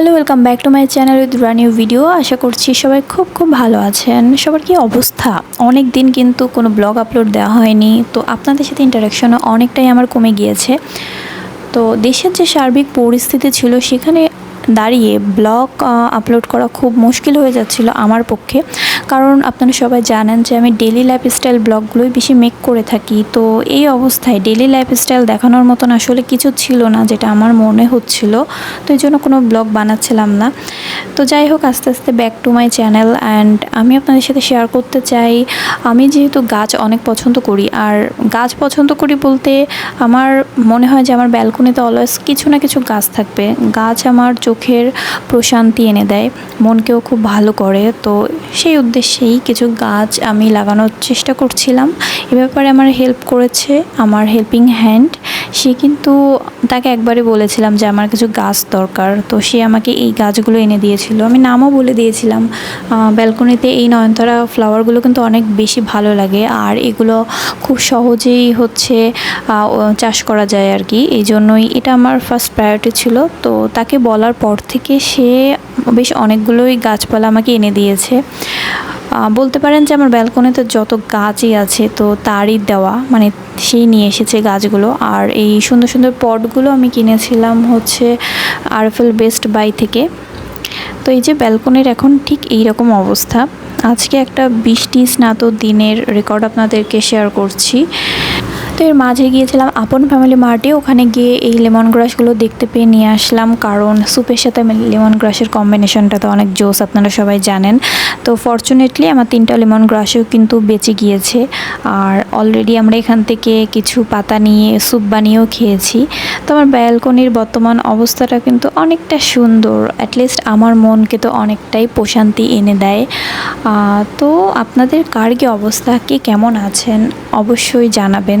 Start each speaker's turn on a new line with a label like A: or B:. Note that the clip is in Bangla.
A: Hello welcome back to my channel with new video আশা করছি সবাই খুব খুব ভালো আছেন। সবার কি অবস্থা? অনেক দিন কিন্তু কোনো ব্লগ আপলোড দেওয়া হয়নি। তো আপনাদের সাথে ইন্টারাকশনও অনেকটাই আমার কমে গিয়েছে। তো দেশের যে সার্বিক পরিস্থিতি ছিল, সেখানে দাঁড়িয়ে ব্লগ আপলোড করা খুব মুশকিল হয়ে যাচ্ছিল আমার পক্ষে। কারণ আপনারা সবাই জানেন যে আমি ডেলি লাইফস্টাইল ব্লগগুলোই বেশি মেক করে থাকি। তো এই অবস্থায় ডেলি লাইফস্টাইল দেখানোর মতন আসলে কিছু ছিল না যেটা আমার মনে হচ্ছিল। তো এই জন্য কোনো ব্লগ বানাচ্ছিলাম না। তো যাই হোক, আস্তে আস্তে back to my channel and আমি আপনাদের সাথে শেয়ার করতে চাই। আমি যেহেতু গাছ অনেক পছন্দ করি, আর গাছ পছন্দ করি বলতে আমার মনে হয় যে আমার ব্যালকনিতে অলওয়েজ কিছু না কিছু গাছ থাকবে। গাছ আমার চোখের প্রশান্তি এনে দেয়, মনকেও খুব ভালো করে। তো সেই উদ্দেশ্যেই কিছু গাছ আমি লাগানোর চেষ্টা করছিলাম। এ ব্যাপারে আমার হেল্প করেছে, আমার হেল্পিং হ্যান্ড সে কিন্তু তাকে একবারে বলেছিলাম যে আমার কিছু গাছ দরকার। তো সে আমাকে এই গাছগুলো এনে দিয়েছিল। আমি নামও বলে দিয়েছিলাম। ব্যালকনিতে এই নয়নতারা ফ্লাওয়ারগুলো কিন্তু অনেক বেশি ভালো লাগে। আর এগুলো খুব সহজেই হচ্ছে চাষ করা যায় আর কি এই জন্যই এটা আমার ফার্স্ট প্রায়োরিটি ছিল। তো তাকে বলার পর থেকে সে বেশ অনেকগুলোই গাছপালা আমাকে এনে দিয়েছে। বলতে পারেন যে আমার ব্যালকনিতে যত গাছই আছে, তো তারই দেওয়া মানে সেই নিয়ে এসেছে গাছগুলো। আর এই সুন্দর সুন্দর পটগুলো আমি কিনেছিলাম হচ্ছে আরফেল বেস্ট বাই থেকে। তো এই যে ব্যালকনির এখন ঠিক এই রকম অবস্থা। আজকে একটা বৃষ্টি স্নাত দিনের রেকর্ড আপনাদেরকে শেয়ার করছি। তো এর মাঝে গিয়েছিলাম আপন ফ্যামিলি মার্টে ওখানে গিয়ে এই লেমন গ্রাসগুলো দেখতে পেয়ে নিয়ে আসলাম। কারণ স্যুপের সাথে লেমন গ্রাসের কম্বিনেশনটা তো অনেক জোস, আপনারা সবাই জানেন। তো ফর্চুনেটলি আমার তিনটা লেমন গ্রাসও কিন্তু বেঁচে গিয়েছে। আর অলরেডি আমরা এখান থেকে কিছু পাতা নিয়ে স্যুপ বানিয়েও খেয়েছি। তো আমার ব্যালকনির বর্তমান অবস্থাটা কিন্তু অনেকটা সুন্দর। অ্যাটলিস্ট আমার মনকে তো অনেকটাই প্রশান্তি এনে দেয়। তো আপনাদের কার কি অবস্থা? কে কেমন আছেন? অবশ্যই জানাবেন।